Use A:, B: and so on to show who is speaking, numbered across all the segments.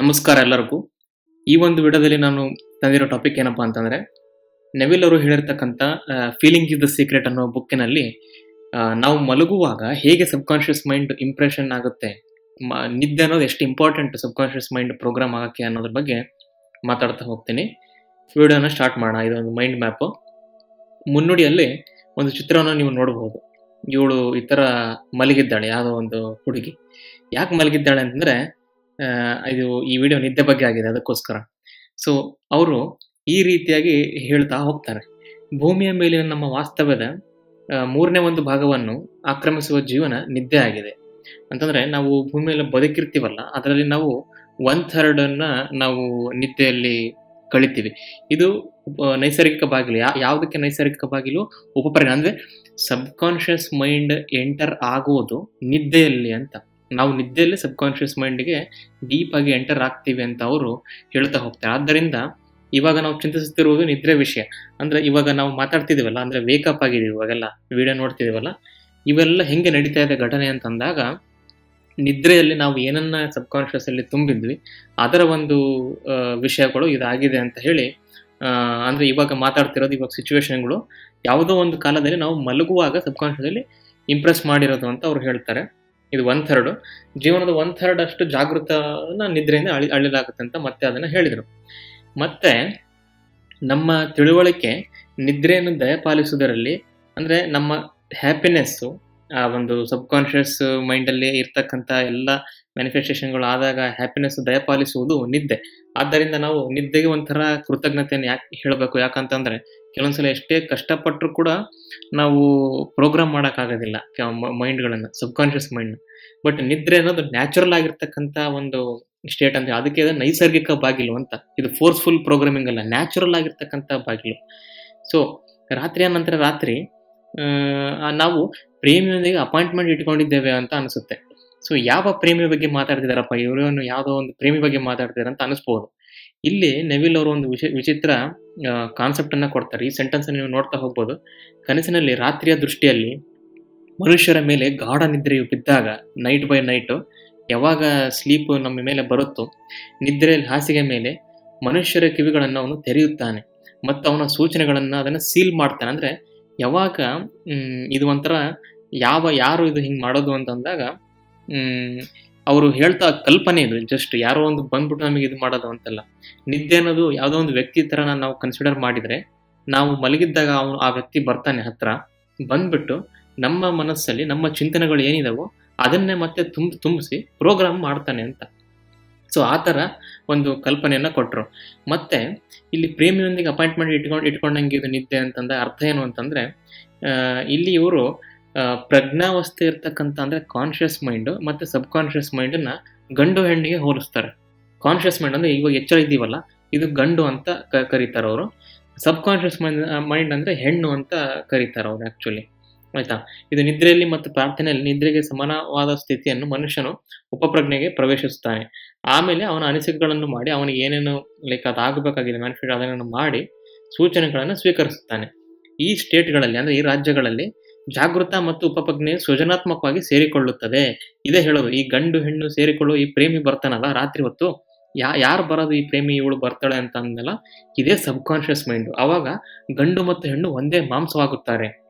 A: ನಮಸ್ಕಾರ ಎಲ್ಲರಿಗೂ. ಈ ಒಂದು ವಿಡಿಯೋದಲ್ಲಿ ನಾನು ತಂದಿರೋ ಟಾಪಿಕ್ ಏನಪ್ಪಾ ಅಂತಂದ್ರೆ ನೆವಿಲ್ ಅವರು ಹೇಳಿರ್ತಕ್ಕಂಥ ಫೀಲಿಂಗ್ ಇಸ್ ದ ಸೀಕ್ರೆಟ್ ಅನ್ನೋ ಬುಕ್ಕಿನಲ್ಲಿ ನಾವು ಮಲಗುವಾಗ ಹೇಗೆ ಸಬ್ಕಾನ್ಷಿಯಸ್ ಮೈಂಡ್ ಇಂಪ್ರೆಷನ್ ಆಗುತ್ತೆ ನಿದ್ದೆ ಅನ್ನೋದು ಎಷ್ಟು ಇಂಪಾರ್ಟೆಂಟ್ ಸಬ್ಕಾನ್ಷಿಯಸ್ ಮೈಂಡ್ ಪ್ರೋಗ್ರಾಮ್ ಆಗಕ್ಕೆ ಅನ್ನೋದ್ರ ಬಗ್ಗೆ ಮಾತಾಡ್ತಾ ಹೋಗ್ತೀನಿ. ವಿಡಿಯೋನ ಸ್ಟಾರ್ಟ್ ಮಾಡೋಣ ಇದೊಂದು ಮೈಂಡ್ ಮ್ಯಾಪು ಮುನ್ನುಡಿಯಲ್ಲಿ ಒಂದು ಚಿತ್ರವನ್ನು ನೀವು ನೋಡಬಹುದು ಇವಳು ಈ ಥರ ಮಲಗಿದ್ದಾಳೆ, ಯಾವುದೋ ಒಂದು ಹುಡುಗಿ. ಯಾಕೆ ಮಲಗಿದ್ದಾಳೆ ಅಂತಂದ್ರೆ ಇದು ಈ ವಿಡಿಯೋ ನಿದ್ದೆ ಬಗ್ಗೆ ಆಗಿದೆ ಅದಕ್ಕೋಸ್ಕರ. ಸೊ ಅವರು ಈ ರೀತಿಯಾಗಿ ಹೇಳ್ತಾ ಹೋಗ್ತಾರೆ. ಭೂಮಿಯ ಮೇಲಿನ ನಮ್ಮ ವಾಸ್ತವ್ಯದ ಮೂರನೇ ಒಂದು ಭಾಗವನ್ನು ಆಕ್ರಮಿಸುವ ಜೀವನ ನಿದ್ದೆ ಆಗಿದೆ. ಅಂತಂದ್ರೆ ನಾವು ಭೂಮಿಯಲ್ಲಿ ಬದುಕಿರ್ತೀವಲ್ಲ, ಅದರಲ್ಲಿ ನಾವು ಒನ್ ಥರ್ಡ್ ಅನ್ನ ನಾವು ನಿದ್ದೆಯಲ್ಲಿ ಕಳಿತೀವಿ. ಇದು ನೈಸರ್ಗಿಕ ಬಾಗಿಲು. ಯಾವುದಕ್ಕೆ ನೈಸರ್ಗಿಕ ಬಾಗಿಲು? ಉಪಪರಿಣಾಮ. ಅಂದ್ರೆ ಸಬ್ಕಾನ್ಷಿಯಸ್ ಮೈಂಡ್ ಎಂಟರ್ ಆಗುವುದು ನಿದ್ದೆಯಲ್ಲಿ ಅಂತ. ನಾವು ನಿದ್ದೆಯಲ್ಲಿ ಸಬ್ಕಾನ್ಷಿಯಸ್ ಮೈಂಡ್ಗೆ ಡೀಪ್ ಆಗಿ ಎಂಟರ್ ಆಗ್ತೀವಿ ಅಂತ ಅವರು ಹೇಳ್ತಾ ಹೋಗ್ತಾರೆ. ಆದ್ದರಿಂದ ಇವಾಗ ನಾವು ಚಿಂತಿಸುತ್ತಿರುವುದು ನಿದ್ರೆ ವಿಷಯ. ಅಂದ್ರೆ ಇವಾಗ ನಾವು ಮಾತಾಡ್ತಿದೀವಲ್ಲ, ಅಂದ್ರೆ ವೇಕಪ್ ಆಗಿದೀವಿ ಇವಾಗೆಲ್ಲ ವಿಡಿಯೋ ನೋಡ್ತಿದೀವಲ್ಲ, ಇವೆಲ್ಲ ಹೆಂಗೆ ನಡೀತಾ ಇದೆ ಘಟನೆ ಅಂತಂದಾಗ ನಿದ್ರೆಯಲ್ಲಿ ನಾವು ಏನನ್ನ ಸಬ್ಕಾನ್ಷಿಯಸ್ ಅಲ್ಲಿ ತುಂಬಿದ್ವಿ, ಅದರ ಒಂದು ವಿಷಯಗಳು ಇದಾಗಿದೆ ಅಂತ ಹೇಳಿ ಅಂದ್ರೆ ಇವಾಗ ಮಾತಾಡ್ತಿರೋದು, ಇವಾಗ ಸಿಚುವೇಶನ್ಗಳು ಯಾವುದೋ ಒಂದು ಕಾಲದಲ್ಲಿ ನಾವು ಮಲಗುವಾಗ ಸಬ್ಕಾನ್ಷಿಯಸ್ ಅಲ್ಲಿ ಇಂಪ್ರೆಸ್ ಮಾಡಿರೋದು ಅಂತ ಅವ್ರು ಹೇಳ್ತಾರೆ. ಇದು ಒನ್ ಥರ್ಡ್ ಜೀವನದ ಒನ್ ಥರ್ಡ್ ಅಷ್ಟು ಜಾಗೃತನ ನಿದ್ರೆಯಿಂದ ಅಳಿ, ಅಳಿಲಾಗುತ್ತೆ ಅಂತ ಮತ್ತೆ ಅದನ್ನ ಹೇಳಿದರು. ಮತ್ತೆ ನಮ್ಮ ತಿಳುವಳಿಕೆ ನಿದ್ರೆಯನ್ನು ದಯಪಾಲಿಸುವುದರಲ್ಲಿ ಅಂದ್ರೆ ನಮ್ಮ ಹ್ಯಾಪಿನೆಸ್ಸು ಆ ಒಂದು ಸಬ್ಕಾನ್ಷಿಯಸ್ ಮೈಂಡಲ್ಲಿ ಇರ್ತಕ್ಕಂಥ ಎಲ್ಲ ಮ್ಯಾನಿಫೆಸ್ಟೇಷನ್ಗಳು ಆದಾಗ ಹ್ಯಾಪಿನೆಸ್ ದಯಪಾಲಿಸುವುದು ನಿದ್ದೆ. ಆದ್ದರಿಂದ ನಾವು ನಿದ್ದೆಗೆ ಒಂಥರ ಕೃತಜ್ಞತೆಯನ್ನು ಯಾಕೆ ಹೇಳಬೇಕು? ಯಾಕಂತಂದ್ರೆ ಕೆಲವೊಂದ್ಸಲ ಎಷ್ಟೇ ಕಷ್ಟಪಟ್ಟರು ಕೂಡ ನಾವು ಪ್ರೋಗ್ರಾಮ್ ಮಾಡೋಕ್ಕಾಗೋದಿಲ್ಲ. ಮೈಂಡ್ಗಳನ್ನು ಸಬ್ಕಾನ್ಷಿಯಸ್ ಮೈಂಡ್ ಬಟ್ ನಿದ್ರೆ ಅನ್ನೋದು ನ್ಯಾಚುರಲ್ ಆಗಿರ್ತಕ್ಕಂಥ ಒಂದು ಸ್ಟೇಟ್ ಅಂತ ಅದಕ್ಕೆ ಅದು ನೈಸರ್ಗಿಕ ಬಾಗಿಲು ಅಂತ. ಇದು ಫೋರ್ಸ್ಫುಲ್ ಪ್ರೋಗ್ರಾಮಿಂಗ್ ಅಲ್ಲ ನ್ಯಾಚುರಲ್ ಆಗಿರ್ತಕ್ಕಂಥ ಬಾಗಿಲು. ಸೊ ರಾತ್ರಿಯ ನಂತರ ರಾತ್ರಿ ನಾವು ಪ್ರೇಮಿಯೊಂದಿಗೆ ಅಪಾಯಿಂಟ್ಮೆಂಟ್ ಇಟ್ಕೊಂಡಿದ್ದೇವೆ ಅಂತ ಅನಿಸುತ್ತೆ. ಸೊ ಯಾವ ಪ್ರೇಮಿ ಬಗ್ಗೆ ಮಾತಾಡ್ತಿದಾರಪ್ಪ? ಇವರೇನು ಯಾವುದೋ ಒಂದು ಪ್ರೇಮಿ ಬಗ್ಗೆ ಮಾತಾಡ್ತಿದಾರೆ ಅಂತ ಅನಿಸ್ಬೋದು. ಇಲ್ಲಿ ನೆವಿಲ್ ಅವರು ಒಂದು ವಿಷ ವಿಚಿತ್ರ ಕಾನ್ಸೆಪ್ಟ್ ಅನ್ನ ಕೊಡ್ತಾರೆ. ಈ ಸೆಂಟೆನ್ಸ್ ನೀವು ನೋಡ್ತಾ ಹೋಗ್ಬೋದು. ಕನಸಿನಲ್ಲಿ ರಾತ್ರಿಯ ದೃಷ್ಟಿಯಲ್ಲಿ ಮನುಷ್ಯರ ಮೇಲೆ ಗಾಢ ನಿದ್ರೆಯು ಬಿದ್ದಾಗ ನೈಟ್ ಬೈ ನೈಟ್ ಯಾವಾಗ ಸ್ಲೀಪ್ ನಮ್ಮ ಮೇಲೆ ಬರುತ್ತೋ, ನಿದ್ರೆಯಲ್ಲಿ ಹಾಸಿಗೆ ಮೇಲೆ ಮನುಷ್ಯರ ಕಿವಿಗಳನ್ನು ಅವನು ತೆರೆಯುತ್ತಾನೆ. ಮತ್ತು ಅವನ ಸೂಚನೆಗಳನ್ನು ಅದನ್ನು ಸೀಲ್ ಮಾಡ್ತಾನೆ. ಅಂದ್ರೆ ಯಾವಾಗ ಇದು ಒಂಥರ ಯಾವ, ಯಾರು ಇದು ಹಿಂಗೆ ಮಾಡೋದು ಅಂತಂದಾಗ ಅವರು ಹೇಳ್ತಾ ಕಲ್ಪನೆ ಇದು ಜಸ್ಟ್ ಯಾರೋ ಒಂದು ಬಂದ್ಬಿಟ್ಟು ನಮಗೆ ಇದು ಮಾಡೋದು ಅಂತಲ್ಲ. ನಿದ್ದೆ ಅನ್ನೋದು ಯಾವುದೋ ಒಂದು ವ್ಯಕ್ತಿ ಥರ ನಾವು ಕನ್ಸಿಡರ್ ಮಾಡಿದರೆ, ನಾವು ಮಲಗಿದ್ದಾಗ ಅವನು ಆ ವ್ಯಕ್ತಿ ಬರ್ತಾನೆ ಹತ್ರ, ಬಂದ್ಬಿಟ್ಟು ನಮ್ಮ ಮನಸ್ಸಲ್ಲಿ, ನಮ್ಮ ಚಿಂತನೆಗಳು ಏನಿದಾವೋ ಅದನ್ನೇ ಮತ್ತೆ ತುಂಬ ತುಂಬಿಸಿ ಪ್ರೋಗ್ರಾಮ್ ಮಾಡ್ತಾನೆ ಅಂತ. ಸೊ ಆ ಥರ ಒಂದು ಕಲ್ಪನೆಯನ್ನು ಕೊಟ್ಟರು ಮತ್ತೆ, ಇಲ್ಲಿ ಪ್ರೇಮಿಯೊಂದಿಗೆ ಅಪಾಯಿಂಟ್ಮೆಂಟ್ ಇಟ್ಕೊಂಡು ಇಟ್ಕೊಂಡಂಗೆ ಇದು ನಿದ್ದೆ ಅಂತಂದ್ರೆ ಅರ್ಥ ಏನು ಅಂತಂದರೆ ಇಲ್ಲಿ ಇವರು ಪ್ರಜ್ಞಾವಸ್ಥೆ ಇರ್ತಕ್ಕಂಥ ಅಂದ್ರೆ ಕಾನ್ಷಿಯಸ್ ಮೈಂಡ್ ಮತ್ತೆ ಸಬ್ ಕಾನ್ಷಿಯಸ್ ಮೈಂಡನ್ನ ಗಂಡು ಹೆಣ್ಣಿಗೆ ಹೋಲಿಸ್ತಾರೆ. ಕಾನ್ಷಿಯಸ್ ಮೈಂಡ್ ಅಂದ್ರೆ ಇವಾಗ ಎಚ್ಚರ ಇದ್ದೀವಲ್ಲ, ಇದು ಗಂಡು ಅಂತ ಕರೀತಾರೆ ಅವರು. ಸಬ್ ಕಾನ್ಷಿಯಸ್ ಮೈಂಡ್ ಮೈಂಡ್ ಅಂದ್ರೆ ಹೆಣ್ಣು ಅಂತ ಕರೀತಾರೆ ಅವರು ಆಕ್ಚುಲಿ ಆಯ್ತಾ? ಇದು ನಿದ್ರೆಯಲ್ಲಿ ಮತ್ತು ಪ್ರಾರ್ಥನೆಯಲ್ಲಿ ನಿದ್ರೆಗೆ ಸಮಾನವಾದ ಸ್ಥಿತಿಯನ್ನು ಮನುಷ್ಯನು ಉಪಪ್ರಜ್ಞೆಗೆ ಪ್ರವೇಶಿಸುತ್ತಾನೆ ಆಮೇಲೆ ಅವನ ಅನಿಸಿಕೆಗಳನ್ನು ಮಾಡಿ, ಅವನಿಗೆ ಏನೇನು ಲೈಕ್ ಅದಾಗಬೇಕಾಗಿದೆ ಮ್ಯಾನಿಫೆಸ್ಟ್ ಅದನ್ನು ಮಾಡಿ ಸೂಚನೆಗಳನ್ನು ಸ್ವೀಕರಿಸುತ್ತಾನೆ ಈ ಸ್ಟೇಟ್ಗಳಲ್ಲಿ ಅಂದ್ರೆ ಈ ರಾಜ್ಯಗಳಲ್ಲಿ ಜಾಗೃತ ಮತ್ತು ಉಪಪ್ರಜ್ಞೆ ಸೃಜನಾತ್ಮಕವಾಗಿ ಸೇರಿಕೊಳ್ಳುತ್ತದೆ. ಇದೇ ಹೇಳೋದು, ಈ ಗಂಡು ಹೆಣ್ಣು ಸೇರಿಕೊಳ್ಳುವ ಈ ಪ್ರೇಮಿ ಬರ್ತಾನಲ್ಲ ರಾತ್ರಿ ಹೊತ್ತು, ಯಾ, ಯಾರು ಬರೋದು ಈ ಪ್ರೇಮಿ ಇವಳು ಬರ್ತಾಳೆ ಅಂತ ಅಂದಲ್ಲ ಇದೇ ಸಬ್ ಕಾನ್ಷಿಯಸ್ ಮೈಂಡ್. ಅವಾಗ ಗಂಡು ಮತ್ತು ಹೆಣ್ಣು ಒಂದೇ ಮಾಂಸವಾಗುತ್ತಾರೆ.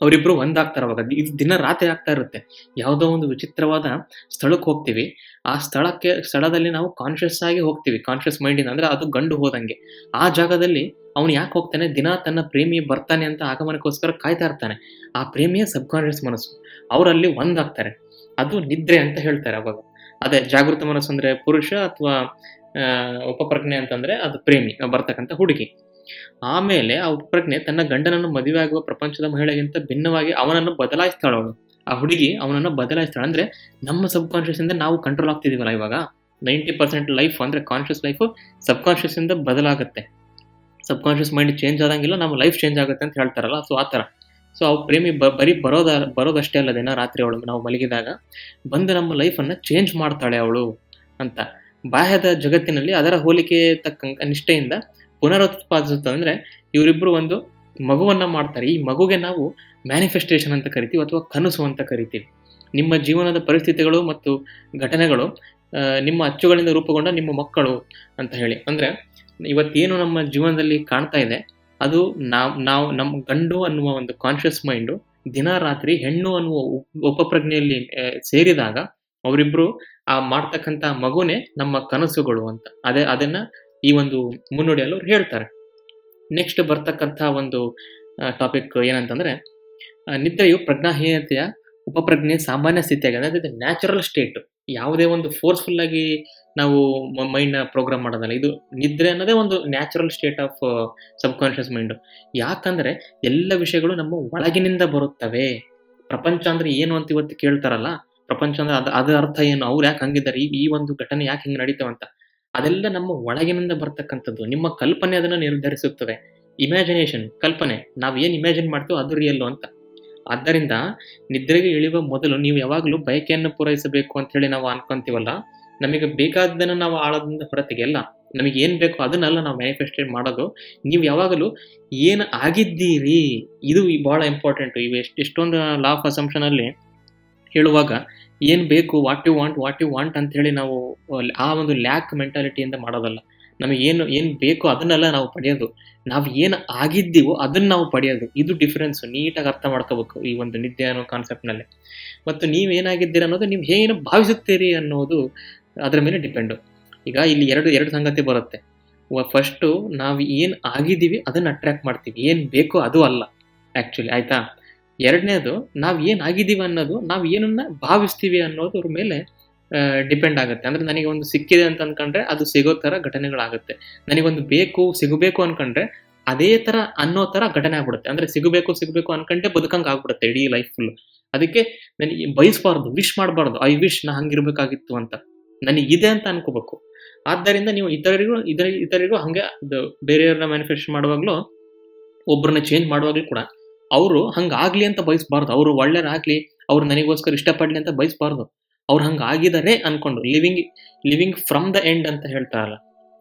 A: ಅವರಿಬ್ರು ಒಂದಾಗ್ತಾರೆ ಅವಾಗ ಇದು ದಿನ ರಾತ್ರಿ ಆಗ್ತಾ ಇರುತ್ತೆ. ಯಾವುದೋ ಒಂದು ವಿಚಿತ್ರವಾದ ಸ್ಥಳಕ್ಕೆ ಹೋಗ್ತೀವಿ. ಆ ಸ್ಥಳಕ್ಕೆ, ಸ್ಥಳದಲ್ಲಿ ನಾವು ಕಾನ್ಷಿಯಸ್ ಆಗಿ ಹೋಗ್ತೀವಿ. ಕಾನ್ಷಿಯಸ್ ಮೈಂಡಿಂದ ಅಂದ್ರೆ ಅದು ಗಂಡು ಹೋದಂಗೆ. ಆ ಜಾಗದಲ್ಲಿ ಅವನು ಯಾಕೆ ಹೋಗ್ತಾನೆ? ದಿನ ತನ್ನ ಪ್ರೇಮಿ ಬರ್ತಾನೆ ಅಂತ ಆಗಮನಕ್ಕೋಸ್ಕರ ಕಾಯ್ತಾ ಇರ್ತಾನೆ. ಆ ಪ್ರೇಮಿಯ ಸಬ್ ಕಾನ್ಷಿಯಸ್ ಮನಸ್ಸು ಅವರಲ್ಲಿ ಒಂದಾಗ್ತಾರೆ. ಅದು ನಿದ್ರೆ ಅಂತ ಹೇಳ್ತಾರೆ ಅವಾಗ. ಅದೇ ಜಾಗೃತ ಮನಸ್ಸು ಅಂದ್ರೆ ಪುರುಷ ಅಥವಾ ಉಪಪ್ರಜ್ಞೆ ಅಂತಂದ್ರೆ ಅದು ಪ್ರೇಮಿ ಬರ್ತಕ್ಕಂಥ ಹುಡುಗಿ. ಆಮೇಲೆ ಆ ಉಪಪ್ರಜ್ಞೆ ತನ್ನ ಗಂಡನನ್ನು ಮದುವೆ ಆಗುವ ಪ್ರಪಂಚದ ಮಹಿಳೆಗಿಂತ ಭಿನ್ನವಾಗಿ ಅವನನ್ನು ಬದಲಾಯಿಸ್ತಾಳ ಅವಳು. ಆ ಹುಡುಗಿ ಅವನನ್ನು ಬದಲಾಯಿಸ್ತಾಳೆ. ಅಂದ್ರೆ ನಮ್ಮ ಸಬ್ ಕಾನ್ಶಿಯಸ್ ಇಂದ ನಾವು ಕಂಟ್ರೋಲ್ ಆಗ್ತಿದೀವಲ್ಲ ಇವಾಗ? ನೈಂಟಿ ಪರ್ಸೆಂಟ್ ಲೈಫ್ ಅಂದ್ರೆ ಕಾನ್ಶಿಯಸ್ ಲೈಫ್ ಸಬ್ ಕಾನ್ಶಿಯಸ್ ಇಂದ ಬದಲಾಗುತ್ತೆ. ಸಬ್ ಕಾನ್ಶಿಯಸ್ ಮೈಂಡ್ ಚೇಂಜ್ ಆದಂಗಿಲ್ಲ, ನಮ್ಮ ಲೈಫ್ ಚೇಂಜ್ ಆಗುತ್ತೆ ಅಂತ ಹೇಳ್ತಾರಲ್ಲ ಸೊ ಆ ಥರ. ಸೊ ಅವು ಪ್ರೇಮಿ ಬ, ಬರೀ ಬರೋದ, ಬರೋದಷ್ಟೇ ಅಲ್ಲ ದಿನ ರಾತ್ರಿ ಅವಳು, ನಾವು ಮಲಗಿದಾಗ. ಬಂದು ನಮ್ಮ ಲೈಫನ್ನು ಚೇಂಜ್ ಮಾಡ್ತಾಳೆ ಅವಳು ಅಂತ. ಬಾಹ್ಯದ ಜಗತ್ತಿನಲ್ಲಿ ಅದರ ಹೋಲಿಕೆ ತಕ್ಕ ನಿಷ್ಠೆಯಿಂದ ಪುನರುತ್ಪಾದಿಸುತ್ತದೆ ಅಂದ್ರೆ ಇವರಿಬ್ರು ಒಂದು ಮಗುವನ್ನ ಮಾಡ್ತಾರೆ. ಈ ಮಗುಗೆ ನಾವು ಮ್ಯಾನಿಫೆಸ್ಟೇಷನ್ ಅಂತ ಕರಿತೀವಿ ಅಥವಾ ಕನಸು ಅಂತ ಕರಿತೀವಿ. ನಿಮ್ಮ ಜೀವನದ ಪರಿಸ್ಥಿತಿಗಳು ಮತ್ತು ಘಟನೆಗಳು ನಿಮ್ಮ ಅಚ್ಚುಗಳಿಂದ ರೂಪುಗೊಂಡ ನಿಮ್ಮ ಮಕ್ಕಳು ಅಂತ ಹೇಳಿ. ಅಂದ್ರೆ ಇವತ್ತೇನು ನಮ್ಮ ಜೀವನದಲ್ಲಿ ಕಾಣ್ತಾ ಇದೆ, ಅದು ನಾವು ನಾವು ನಮ್ಮ ಗಂಡು ಅನ್ನುವ ಒಂದು ಕಾನ್ಷಿಯಸ್ ಮೈಂಡು ದಿನ ರಾತ್ರಿ ಹೆಣ್ಣು ಅನ್ನುವ ಉಪ್- ಉಪಪ್ರಜ್ಞೆಯಲ್ಲಿ ಸೇರಿದಾಗ ಅವರಿಬ್ರು ಆ ಮಾಡ್ತಕ್ಕಂಥ ಮಗುನೇ ನಮ್ಮ ಕನಸುಗಳು ಅಂತ. ಅದೇ, ಅದನ್ನ ಈ ಒಂದು ಮುನ್ನುಡಿಯಲ್ಲಿ ಅವ್ರು ಹೇಳ್ತಾರೆ. ನೆಕ್ಸ್ಟ್ ಬರ್ತಕ್ಕಂಥ ಒಂದು ಟಾಪಿಕ್ ಏನಂತಂದ್ರೆ ನಿದ್ರೆಯು ಪ್ರಜ್ಞಾಹೀನತೆಯ ಉಪಪ್ರಜ್ಞೆ ಸಾಮಾನ್ಯ ಸ್ಥಿತಿಯಾಗಿದೆ. ಅಂದ್ರೆ ನ್ಯಾಚುರಲ್ ಸ್ಟೇಟ್ ಯಾವುದೇ ಒಂದು ಫೋರ್ಸ್ಫುಲ್ ಆಗಿ ನಾವು ಮೈಂಡ್ನ ಪ್ರೋಗ್ರಾಮ್ ಮಾಡೋದಲ್ಲ, ಇದು ನಿದ್ರೆ ಅನ್ನೋದೇ ಒಂದು natural state of subconscious mind ಯಾಕಂದ್ರೆ ಎಲ್ಲ ವಿಷಯಗಳು ನಮ್ಮ ಒಳಗಿನಿಂದ ಬರುತ್ತವೆ. ಪ್ರಪಂಚ ಅಂದ್ರೆ ಏನು ಅಂತ ಇವತ್ತು ಕೇಳ್ತಾರಲ್ಲ, ಪ್ರಪಂಚ ಅಂದ್ರೆ ಅದ ಅದರ ಅರ್ಥ ಏನು? ಅವ್ರು ಯಾಕೆ ಹಂಗಿದ್ದಾರೆ? ಈ ಈ ಒಂದು ಘಟನೆ ಯಾಕೆ ಹಿಂಗೆ ನಡೀತಾವಂತ? ಅದೆಲ್ಲ ನಮ್ಮ ಒಳಗಿನಿಂದ ಬರ್ತಕ್ಕಂಥದ್ದು. ನಿಮ್ಮ ಕಲ್ಪನೆ ಅದನ್ನು ನಿರ್ಧರಿಸುತ್ತದೆ. ಇಮ್ಯಾಜಿನೇಷನ್ ಕಲ್ಪನೆ. ನಾವು ಏನು ಇಮ್ಯಾಜಿನ್ ಮಾಡ್ತೀವೋ ಅದು ರಿಯಲ್ಲು ಅಂತ. ಆದ್ದರಿಂದ ನಿದ್ರೆಗೆ ಇಳಿಯುವ ಮೊದಲು ನೀವು ಯಾವಾಗಲೂ ಬಯಕೆಯನ್ನು ಪೂರೈಸಬೇಕು ಅಂತ ಹೇಳಿ ನಾವು ಅನ್ಕೊಂತೀವಲ್ಲ, ನಮಗೆ ಬೇಕಾದ್ದನ್ನು ನಾವು ಆಳದಿಂದ ಹೊರತೆಗೆಲ್ಲ ನಮಗೆ ಏನು ಬೇಕೋ ಅದನ್ನೆಲ್ಲ ನಾವು ಮ್ಯಾನಿಫೆಸ್ಟೇಟ್ ಮಾಡೋದು. ನೀವು ಯಾವಾಗಲೂ ಏನು ಆಗಿದ್ದೀರಿ? ಇದು ಬಹಳ ಇಂಪಾರ್ಟೆಂಟು ಇವು ಎಷ್ಟು, ಎಷ್ಟೊಂದು ಲಾ ಆಫ್ ಅಸಂಪ್ಷನ್ ಅಲ್ಲಿ ಹೇಳುವಾಗ ಏನು ಬೇಕು what you want what you want ಅಂತ ಹೇಳಿ ನಾವು, ಆ ಒಂದು ಲ್ಯಾಕ್ ಮೆಂಟಾಲಿಟಿಯಿಂದ ಮಾಡೋದಲ್ಲ. ನಮಗೆ ಏನು ಏನು ಬೇಕೋ ಅದನ್ನೆಲ್ಲ ನಾವು ಪಡೆಯೋದು. ನಾವು ಏನು ಆಗಿದ್ದೀವೋ ಅದನ್ನು ನಾವು ಪಡೆಯೋದು. ಇದು ಡಿಫ್ರೆನ್ಸು ನೀಟಾಗಿ ಅರ್ಥ ಮಾಡ್ಕೋಬೇಕು ಈ ಒಂದು ನಿದ್ದೆ ಅನ್ನೋ ಕಾನ್ಸೆಪ್ಟ್ನಲ್ಲಿ ಮತ್ತು ನೀವು ಏನಾಗಿದ್ದೀರ ಅನ್ನೋದು ನೀವು ಏನು ಭಾವಿಸುತ್ತೀರಿ ಅನ್ನೋದು ಅದರ ಮೇಲೆ ಡಿಪೆಂಡು ಈಗ ಇಲ್ಲಿ ಎರಡು ಎರಡು ಸಂಗತಿ ಬರುತ್ತೆ. ಫಸ್ಟು ನಾವು ಏನು ಆಗಿದ್ದೀವಿ ಅದನ್ನು ಅಟ್ರ್ಯಾಕ್ಟ್ ಮಾಡ್ತೀವಿ. ಏನು ಬೇಕೋ ಅದು ಅಲ್ಲ ಆ್ಯಕ್ಚುಲಿ ಆಯ್ತಾ? ಎರಡನೇದು ನಾವು ಏನಾಗಿದ್ದೀವಿ ಅನ್ನೋದು, ನಾವು ಏನನ್ನ ಭಾವಿಸ್ತೀವಿ ಅನ್ನೋದ್ರ ಮೇಲೆ ಡಿಪೆಂಡ್ ಆಗುತ್ತೆ. ಅಂದ್ರೆ ನನಗೆ ಒಂದು ಸಿಕ್ಕಿದೆ ಅಂತ ಅನ್ಕೊಂಡ್ರೆ ಅದು ಸಿಗೋ ತರ ಘಟನೆಗಳಾಗುತ್ತೆ. ನನಗೊಂದು ಬೇಕು, ಸಿಗಬೇಕು ಅನ್ಕೊಂಡ್ರೆ ಅದೇ ತರ ಅನ್ನೋ ತರ ಘಟನೆ ಆಗ್ಬಿಡುತ್ತೆ. ಅಂದ್ರೆ ಸಿಗಬೇಕು ಸಿಗಬೇಕು ಅನ್ಕೊಂಡೆ ಬದುಕಂಗೆ ಆಗ್ಬಿಡುತ್ತೆ ಇಡೀ ಲೈಫ್ ಫುಲ್ ಅದಕ್ಕೆ ನನಗೆ ಬಯಸ್ಬಾರ್ದು ವಿಶ್ ಮಾಡಬಾರ್ದು. ಐ ವಿಶ್ ನಾ ಹಂಗಿರ್ಬೇಕಾಗಿತ್ತು ಅಂತ. ನನಗೆ ಇದೆ ಅಂತ ಅನ್ಕೋಬೇಕು. ಆದ್ದರಿಂದ ನೀವು ಇತರರಿಗೂ ಇದರ ಇತರರಿಗೂ ಹಂಗೆ ಬೇರೆಯವ್ರನ್ನ ಮ್ಯಾನಿಫೆಸ್ಟ್ ಮಾಡುವಾಗಲೂ ಒಬ್ಬರನ್ನ ಚೇಂಜ್ ಮಾಡುವಾಗಲೂ ಕೂಡ ಅವರು ಹಂಗಾಗ್ಲಿ ಅಂತ ಬಯಸ್ಬಾರ್ದು. ಅವರು ಒಳ್ಳೆಯರಾಗ್ಲಿ, ಅವ್ರು ನನಗೋಸ್ಕರ ಇಷ್ಟಪಡ್ಲಿ ಅಂತ ಬಯಸ್ಬಾರ್ದು. ಅವ್ರು ಹಂಗೆ ಆಗಿದ್ದಾರೆ ಅನ್ಕೊಂಡು living living from the end ಅಂತ ಹೇಳ್ತಾರಲ್ಲ.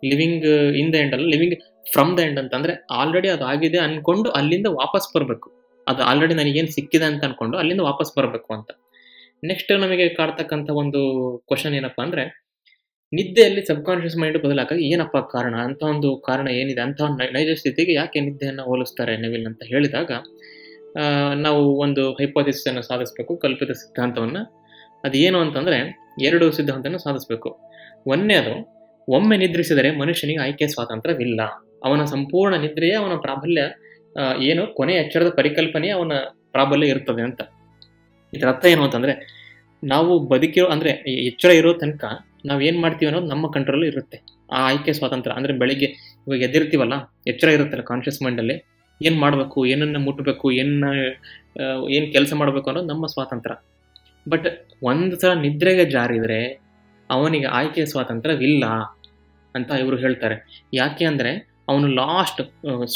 A: ಲಿವಿಂಗ್ ಇನ್ ದ ಎಂಡ್ ಅಲ್ಲ ಲಿವಿಂಗ್ ಫ್ರಮ್ ದ ಎಂಡ್ ಅಂತ ಅಂದ್ರೆ ಆಲ್ರೆಡಿ ಅದು ಆಗಿದೆ ಅನ್ಕೊಂಡು ಅಲ್ಲಿಂದ ವಾಪಸ್ ಬರಬೇಕು. ಅದು ಆಲ್ರೆಡಿ ನನಗೇನು ಸಿಕ್ಕಿದೆ ಅಂತ ಅನ್ಕೊಂಡು ಅಲ್ಲಿಂದ ವಾಪಸ್ ಬರಬೇಕು ಅಂತ. ನೆಕ್ಸ್ಟ್ ನಮಗೆ ಕಾಡ್ತಕ್ಕಂಥ ಒಂದು ಕ್ವಶನ್ ಏನಪ್ಪಾ ಅಂದ್ರೆ, ನಿದ್ದೆಯಲ್ಲಿ ಸಬ್ ಕಾನ್ಷಿಯಸ್ ಮೈಂಡ್ ಬದಲಾಗ ಏನಪ್ಪ ಕಾರಣ? ಅಂತ ಒಂದು ಕಾರಣ ಏನಿದೆ? ಅಂತ ಒಂದು ನೈಜ ಸ್ಥಿತಿಗೆ ಯಾಕೆ ನಿದ್ದೆಯನ್ನು ಹೋಲಿಸ್ತಾರೆ ನೆವಿಲ್ ಅಂತ ಹೇಳಿದಾಗ ನಾವು ಒಂದು ಹೈಪೋಥಿಸನ್ನು ಸಾಧಿಸಬೇಕು, ಕಲ್ಪಿತ ಸಿದ್ಧಾಂತವನ್ನ. ಏನು ಅಂತಂದ್ರೆ, ಎರಡು ಸಿದ್ಧಾಂತನ ಸಾಧಿಸಬೇಕು. ಒಂದನೇದು, ಒಮ್ಮೆ ನಿದ್ರಿಸಿದರೆ ಮನುಷ್ಯನಿಗೆ ಆಯ್ಕೆ ಸ್ವಾತಂತ್ರ್ಯವಿಲ್ಲ. ಅವನ ಸಂಪೂರ್ಣ ನಿದ್ರೆಯೇ ಅವನ ಪ್ರಾಬಲ್ಯ ಏನು? ಕೊನೆ ಎಚ್ಚರದ ಪರಿಕಲ್ಪನೆ ಅವನ ಪ್ರಾಬಲ್ಯ ಇರ್ತದೆ ಅಂತ. ಇದರ ಅರ್ಥ ಏನು ಅಂತಂದ್ರೆ, ನಾವು ಬದುಕಿರೋ, ಅಂದ್ರೆ ಎಚ್ಚರ ಇರೋ ತನಕ ನಾವು ಏನು ಮಾಡ್ತೀವಿ ಅನ್ನೋದು ನಮ್ಮ ಕಂಟ್ರೋಲ್ ಇರುತ್ತೆ. ಆ ಆಯ್ಕೆ ಸ್ವಾತಂತ್ರ್ಯ, ಅಂದ್ರೆ ಬೆಳಿಗ್ಗೆ ಇವಾಗ ಎದ್ದಿರ್ತೀವಲ್ಲ, ಎಚ್ಚರ ಇರುತ್ತಲ್ಲ ಕಾನ್ಷಿಯಸ್ ಮೈಂಡ್ ಅಲ್ಲಿ. ಏನ್ ಮಾಡ್ಬೇಕು, ಏನನ್ನ ಮುಟ್ಟಬೇಕು ಏನ ಏನು ಕೆಲಸ ಮಾಡ್ಬೇಕು ಅನ್ನೋದು ನಮ್ಮ ಸ್ವಾತಂತ್ರ್ಯ. ಬಟ್ ಒಂದು ಸಲ ನಿದ್ರೆಗೆ ಜಾರಿದ್ರೆ ಅವನಿಗೆ ಆಯ್ಕೆ ಸ್ವಾತಂತ್ರ್ಯವಿಲ್ಲ ಅಂತ ಇವರು ಹೇಳ್ತಾರೆ. ಯಾಕೆ ಅಂದ್ರೆ ಅವನು ಲಾಸ್ಟ್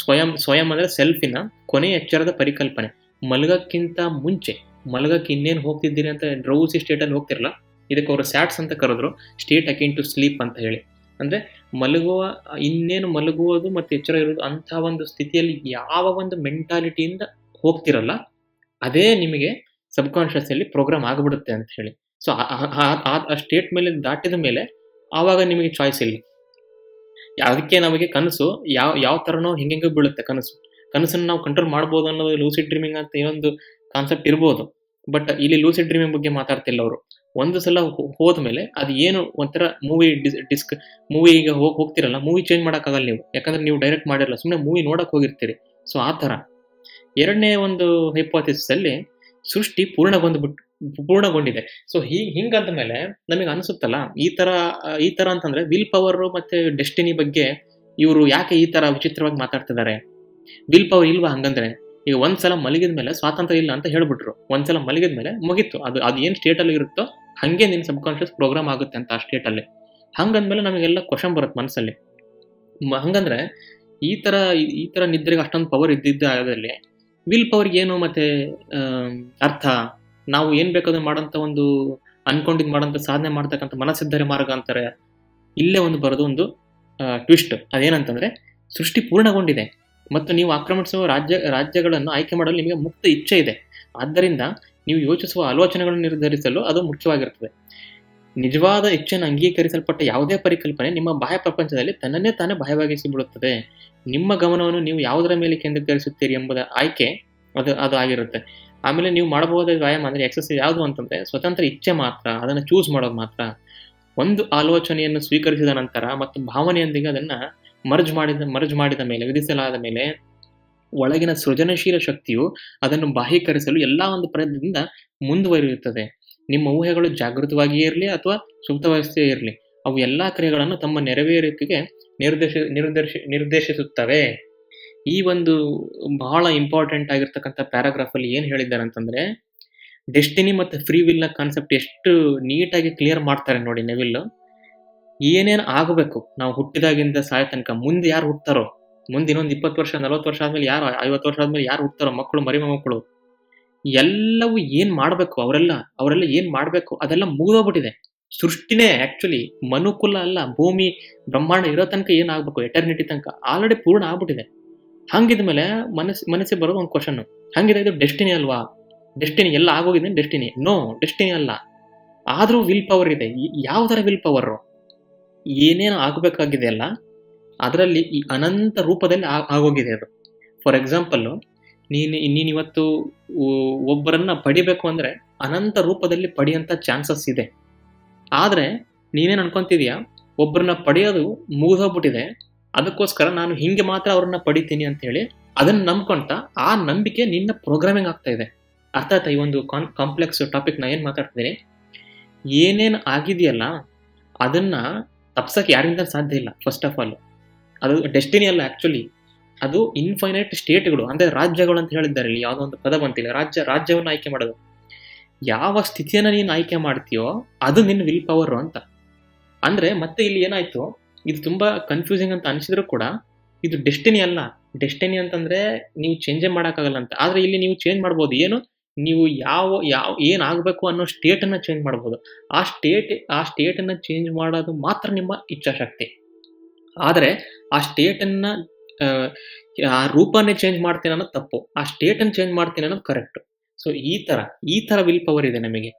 A: ಸ್ವಯಂ ಸ್ವಯಂ ಅಂದ್ರೆ ಸೆಲ್ಫಿನ ಕೊನೆ ಎಚ್ಚರದ ಪರಿಕಲ್ಪನೆ. ಮಲಗಕ್ಕಿಂತ ಮುಂಚೆ, ಮಲಗಕ್ಕೆ ಇನ್ನೇನು ಹೋಗ್ತಿದ್ದೀರಿ ಅಂತ ಡ್ರೌಸಿ ಸ್ಟೇಟಲ್ಲಿ ಹೋಗ್ತಿರಲ್ಲ, ಇದಕ್ಕೆ ಅವರು ಸ್ಯಾಟ್ಸ್ ಅಂತ ಕರೆದ್ರು ಸ್ಟೇಟ್ ಅಕೇನ್ ಟು ಸ್ಲೀಪ್ ಅಂತ ಹೇಳಿ. ಅಂದ್ರೆ ಮಲಗುವ, ಇನ್ನೇನು ಮಲಗುವುದು ಮತ್ತು ಎಚ್ಚರ ಇರೋದು ಅಂಥ ಒಂದು ಸ್ಥಿತಿಯಲ್ಲಿ ಯಾವ ಒಂದು ಮೆಂಟಾಲಿಟಿಯಿಂದ ಹೋಗ್ತಿರಲ್ಲ, ಅದೇ ನಿಮಗೆ ಸಬ್ ಕಾನ್ಷಿಯಸ್ ಅಲ್ಲಿ ಪ್ರೋಗ್ರಾಮ್ ಆಗಿಬಿಡುತ್ತೆ ಅಂತ ಹೇಳಿ. ಸೊ ಆ ಸ್ಟೇಟ್ ಮೇಲೆ ದಾಟಿದ ಮೇಲೆ ಆವಾಗ ನಿಮಗೆ ಚಾಯ್ಸ್ ಇಲ್ಲ. ಅದಕ್ಕೆ ನಮಗೆ ಕನಸು, ಯಾವ ಯಾವ ಥರನೋ ಹಿಂಗೆ ಬೀಳುತ್ತೆ ಕನಸು. ಕನಸನ್ನು ನಾವು ಕಂಟ್ರೋಲ್ ಮಾಡ್ಬೋದು ಅನ್ನೋದು ಲೂಸಿಡ್ ಡ್ರೀಮಿಂಗ್ ಅಂತ ಏನೊಂದು ಕಾನ್ಸೆಪ್ಟ್ ಇರ್ಬೋದು. ಬಟ್ ಇಲ್ಲಿ ಲೂಸಿಡ್ ಡ್ರೀಮಿಂಗ್ ಬಗ್ಗೆ ಮಾತಾಡ್ತಿಲ್ಲ ಅವರು. ಒಂದು ಸಲ ಹೋದ ಮೇಲೆ ಅದು ಏನು ಒಂಥರ ಮೂವಿ ಡಿಸ್ಕ್ ಮೂವಿ ಈಗ ಹೋಗಿ, ಹೋಗ್ತಿರಲ್ಲ ಮೂವಿ ಚೇಂಜ್ ಮಾಡೋಕ್ಕಾಗಲ್ಲ ನೀವು. ಯಾಕಂದ್ರೆ ನೀವು ಡೈರೆಕ್ಟ್ ಮಾಡಿರಲ್ಲ ಸುಮ್ಮನೆ ಮೂವಿ ನೋಡೋಕೆ ಹೋಗಿರ್ತೀರಿ. ಸೊ ಆ ಥರ. ಎರಡನೇ ಒಂದು ಹೈಪೋಥಿಸಲ್ಲಿ ಸೃಷ್ಟಿ ಪೂರ್ಣಗೊಂಡ್ಬಿಟ್ಟು ಪೂರ್ಣಗೊಂಡಿದೆ. ಸೊ ಹೀ ಹಿಂಗಂದ ಮೇಲೆ ನಮಗೆ ಅನಿಸುತ್ತಲ್ಲ, ಈ ಥರ ಈ ಥರ ಅಂತಂದರೆ ವಿಲ್ ಪವರ್ ಮತ್ತು ಡೆಸ್ಟಿನಿ ಬಗ್ಗೆ ಇವರು ಯಾಕೆ ಈ ಥರ ವಿಚಿತ್ರವಾಗಿ ಮಾತಾಡ್ತಿದ್ದಾರೆ? ವಿಲ್ ಪವರ್ ಇಲ್ವಾ ಹಂಗಂದ್ರೆ, ಈಗ ಒಂದ್ಸಲ ಮಲಗಿದ ಮೇಲೆ ಸ್ವಾತಂತ್ರ್ಯ ಇಲ್ಲ ಅಂತ ಹೇಳ್ಬಿಟ್ರು. ಒಂದ್ಸಲ ಮಲಗಿದ ಮೇಲೆ ಮುಗೀತು. ಅದು ಅದು ಏನು ಸ್ಟೇಟ್ ಅಲ್ಲಿ ಇರುತ್ತೋ ಹಂಗೆ ನಿನ್ನ ಸಬ್ಕಾನ್ಷಿಯಸ್ ಪ್ರೋಗ್ರಾಮ್ ಆಗುತ್ತೆ ಅಂತ ಆ ಸ್ಟೇಟಲ್ಲಿ ಹಂಗಂದ್ಮೇಲೆ ನಮಗೆಲ್ಲ ಕ್ವಶನ್ ಬರುತ್ತೆ ಮನಸ್ಸಲ್ಲಿ. ಹಂಗಂದ್ರೆ ಈ ಥರ ಈ- ಥರ ನಿದ್ರೆಗೆ ಅಷ್ಟೊಂದು ಪವರ್ ಇದ್ದಿದ್ದ ಆಗದಲ್ಲಿ ವಿಲ್ ಪವರ್ಗೆ ಏನು ಮತ್ತೆ ಅರ್ಥ? ನಾವು ಏನು ಬೇಕಾದ್ರೂ ಮಾಡೋಂಥ ಒಂದು ಅನ್ಕೊಂಡಿದ್ದು ಮಾಡೋಂಥ ಸಾಧನೆ ಮಾಡ್ತಕ್ಕಂಥ ಮನಸ್ಸಿದ್ದರೆ ಮಾರ್ಗ ಅಂತಾರೆ. ಇಲ್ಲೇ ಒಂದು ಬರೋದು ಒಂದು ಟ್ವಿಸ್ಟ್ ಅದೇನಂತಂದ್ರೆ ಸೃಷ್ಟಿ ಪೂರ್ಣಗೊಂಡಿದೆ. ಮತ್ತು ನೀವು ಆಕ್ರಮಿಸುವ ರಾಜ್ಯ, ರಾಜ್ಯಗಳನ್ನು ಆಯ್ಕೆ ಮಾಡಲು ನಿಮಗೆ ಮುಕ್ತ ಇಚ್ಛೆ ಇದೆ. ಆದ್ದರಿಂದ ನೀವು ಯೋಚಿಸುವ ಆಲೋಚನೆಗಳನ್ನು ನಿರ್ಧರಿಸಲು ಅದು ಮುಖ್ಯವಾಗಿರುತ್ತದೆ. ನಿಜವಾದ ಇಚ್ಛೆಯನ್ನು ಅಂಗೀಕರಿಸಲ್ಪಟ್ಟ ಯಾವುದೇ ಪರಿಕಲ್ಪನೆ ನಿಮ್ಮ ಬಾಹ್ಯ ಪ್ರಪಂಚದಲ್ಲಿ ತನ್ನನ್ನೇ ತಾನೇ ಬಾಹ್ಯವಾಗಿಸಿ ಬಿಡುತ್ತದೆ. ನಿಮ್ಮ ಗಮನವನ್ನು ನೀವು ಯಾವುದರ ಮೇಲೆ ಕೇಂದ್ರೀಕರಿಸುತ್ತೀರಿ ಎಂಬುದ ಆಯ್ಕೆ ಅದು ಅದು ಆಗಿರುತ್ತೆ. ಆಮೇಲೆ ನೀವು ಮಾಡಬಹುದಾದ ವ್ಯಾಯಾಮ ಅಂದರೆ ಎಕ್ಸಸೈಸ್ ಯಾವುದು ಅಂತಂದರೆ ಸ್ವತಂತ್ರ ಇಚ್ಛೆ ಮಾತ್ರ, ಅದನ್ನು ಚೂಸ್ ಮಾಡೋದು ಮಾತ್ರ. ಒಂದು ಆಲೋಚನೆಯನ್ನು ಸ್ವೀಕರಿಸಿದ ನಂತರ ಮತ್ತು ಭಾವನೆಯೊಂದಿಗೆ ಅದನ್ನು ಮರ್ಜ್ ಮಾಡಿದ ಮರ್ಜ್ ಮಾಡಿದ ಮೇಲೆ, ವಿಧಿಸಲಾದ ಮೇಲೆ ಒಳಗಿನ ಸೃಜನಶೀಲ ಶಕ್ತಿಯು ಅದನ್ನು ಬಾಹ್ಯೀಕರಿಸಲು ಎಲ್ಲ ಒಂದು ಪ್ರಯತ್ನದಿಂದ ಮುಂದುವರಿಯುತ್ತದೆ. ನಿಮ್ಮ ಊಹೆಗಳು ಜಾಗೃತವಾಗಿಯೇ ಇರಲಿ ಅಥವಾ ಸುಪ್ತವಸ್ಥೆಯೇ ಇರಲಿ, ಅವು ಎಲ್ಲ ಕ್ರಿಯೆಗಳನ್ನು ತಮ್ಮ ನೆರವೇರಿಕೆಗೆ ನಿರ್ದೇಶ ನಿರ್ದೇಶ, ನಿರ್ದೇಶಿಸುತ್ತವೆ. ಈ ಒಂದು ಬಹಳ ಇಂಪಾರ್ಟೆಂಟ್ ಆಗಿರ್ತಕ್ಕಂಥ ಪ್ಯಾರಾಗ್ರಾಫಲ್ಲಿ ಏನು ಹೇಳಿದ್ದಾರೆ ಅಂತಂದರೆ ಡೆಸ್ಟಿನಿ ಮತ್ತು ಫ್ರೀ ವಿಲ್ನ ಕಾನ್ಸೆಪ್ಟ್ ಎಷ್ಟು ನೀಟಾಗಿ ಕ್ಲಿಯರ್ ಮಾಡ್ತಾರೆ ನೋಡಿ ನೆವಿಲ್ ಏನೇನು ಆಗಬೇಕು? ನಾವು ಹುಟ್ಟಿದಾಗಿಂದ ಸಾಯ ತನಕ ಮುಂದೆ ಯಾರು ಹುಟ್ತಾರೋ? ಮುಂದೆ ಇನ್ನೊಂದು ಇಪ್ಪತ್ತು ವರ್ಷ, ನಲವತ್ತು ವರ್ಷ ಆದ್ಮೇಲೆ ಯಾರು, ಐವತ್ತು ವರ್ಷ ಆದ್ಮೇಲೆ ಯಾರು ಹುಡ್ತಾರೋ ಮಕ್ಕಳು ಮರಿ ಮಕ್ಕಳು, ಎಲ್ಲವೂ ಏನ್ ಮಾಡಬೇಕು ಅವರೆಲ್ಲ ಅವರೆಲ್ಲ ಏನ್ ಮಾಡಬೇಕು ಅದೆಲ್ಲ ಮುಗಿದೋಗ್ಬಿಟ್ಟಿದೆ. ಸೃಷ್ಟಿನೇ ಆಕ್ಚುಲಿ ಮನುಕುಲ ಅಲ್ಲ, ಭೂಮಿ, ಬ್ರಹ್ಮಾಂಡ ಇರೋ ತನಕ ಏನಾಗಬೇಕು ಎಟರ್ನಿಟಿ ತನಕ ಆಲ್ರೆಡಿ ಪೂರ್ಣ ಆಗ್ಬಿಟ್ಟಿದೆ. ಹಂಗಿದ್ಮೇಲೆ ಮನಸ್, ಮನಸ್ಸಿಗೆ ಬರೋದು ಒಂದು ಕ್ವಶನ್ ಹಂಗಿದೆ ಇದು ಡೆಸ್ಟಿನಿ ಅಲ್ವಾ? ಡೆಸ್ಟಿನಿ ಎಲ್ಲ ಆಗೋಗಿದೆ ಡೆಸ್ಟಿನಿ ನೋ ಡೆಸ್ಟಿನಿ ಅಲ್ಲ. ಆದರೂ ವಿಲ್ ಪವರ್ ಇದೆ ಯಾವ ಥರ ವಿಲ್ ಪವರ್ ಏನೇನು ಆಗಬೇಕಾಗಿದೆ ಅಲ್ಲ ಅದರಲ್ಲಿ ಈ ಅನಂತ ರೂಪದಲ್ಲಿ ಆಗೋಗಿದೆ ಅದು. ಫಾರ್ ಎಕ್ಸಾಂಪಲ್ಲು ನೀನು ನೀನು ಇವತ್ತು ಒಬ್ಬರನ್ನ ಪಡಿಬೇಕು ಅಂದ್ರೆ ಅನಂತ ರೂಪದಲ್ಲಿ ಪಡೆಯಂತ ಚಾನ್ಸಸ್ ಇದೆ. ಆದರೆ ನೀನೇನ್ ಅನ್ಕೊಂತಿದ್ಯಾ? ಒಬ್ಬರನ್ನ ಪಡೆಯೋದು ಮುಗಿದೋಗ್ಬಿಟ್ಟಿದೆ. ಅದಕ್ಕೋಸ್ಕರ ನಾನು ಹಿಂಗೆ ಮಾತ್ರ ಅವ್ರನ್ನ ಪಡಿತೀನಿ ಅಂತ ಹೇಳಿ ಅದನ್ನ ನಂಬ್ಕೊಂತ ಆ ನಂಬಿಕೆ ನಿನ್ನ ಪ್ರೋಗ್ರಾಮಿಂಗ್ ಆಗ್ತಾ ಇದೆ. ಅರ್ಥ ಆಯ್ತಾ ಈ ಒಂದು ಕಾನ್ ಕಾಂಪ್ಲೆಕ್ಸ್ ಟಾಪಿಕ್ ನಾ ಏನು ಮಾತಾಡ್ತೀನಿ ಏನೇನು ಆಗಿದೆಯಲ್ಲ ಅದನ್ನ ತಪ್ಸಕ್ಕೆ ಯಾರಿಂದ ಸಾಧ್ಯ ಇಲ್ಲ ಫಸ್ಟ್ ಆಫ್ ಆಲ್ ಅದು ಡೆಸ್ಟಿನಿ ಅಲ್ಲ ಆಕ್ಚುಲಿ ಅದು ಇನ್ಫೈನೈಟ್ ಸ್ಟೇಟ್ಗಳು ಅಂದ್ರೆ ರಾಜ್ಯಗಳು ಅಂತ ಹೇಳಿದ್ದಾರೆ ಇಲ್ಲಿ ಯಾವುದೋ ಒಂದು ಪದ ಬಂತಿಲ್ಲ ರಾಜ್ಯ, ರಾಜ್ಯವನ್ನು ಆಯ್ಕೆ ಮಾಡೋದು. ಯಾವ ಸ್ಥಿತಿಯನ್ನು ನೀನು ಆಯ್ಕೆ ಮಾಡ್ತೀಯೋ, ಅದು ನಿನ್ನ ವಿಲ್ ಪವರ್ ಅಂತ. ಅಂದ್ರೆ ಮತ್ತೆ ಇಲ್ಲಿ ಏನಾಯ್ತು, ಇದು ತುಂಬಾ ಕನ್ಫ್ಯೂಸಿಂಗ್ ಅಂತ ಅನಿಸಿದ್ರು ಕೂಡ, ಇದು ಡೆಸ್ಟಿನಿ ಅಲ್ಲ. ಡೆಸ್ಟಿನಿ ಅಂತಂದ್ರೆ ನೀವು ಚೇಂಜೇ ಮಾಡೋಕ್ಕಾಗಲ್ಲ ಅಂತ. ಆದರೆ ಇಲ್ಲಿ ನೀವು ಚೇಂಜ್ ಮಾಡ್ಬೋದು. ಏನು? ನೀವು ಯಾವ ಯಾವ, ಏನಾಗಬೇಕು ಅನ್ನೋ ಸ್ಟೇಟನ್ನು ಚೇಂಜ್ ಮಾಡ್ಬೋದು. ಆ ಸ್ಟೇಟ್ ಆ ಸ್ಟೇಟನ್ನು ಚೇಂಜ್ ಮಾಡೋದು ಮಾತ್ರ ನಿಮ್ಮ ಇಚ್ಛಾಶಕ್ತಿ. ಆದರೆ ಆ ಸ್ಟೇಟನ್ನು ಆ, ರೂಪನೇ ಚೇಂಜ್ ಮಾಡ್ತೀನಿ ತಪ್ಪು. ಆ ಸ್ಟೇಟ್ ಅನ್ನು ಚೇಂಜ್ ಮಾಡ್ತೀನಿ ಅನ್ನೋದು ಕರೆಕ್ಟ್ ಸೊ ಈ ತರ ಈ ತರ ವಿಲ್ ಪವರ್ ಇದೆ ನಮಗೆ.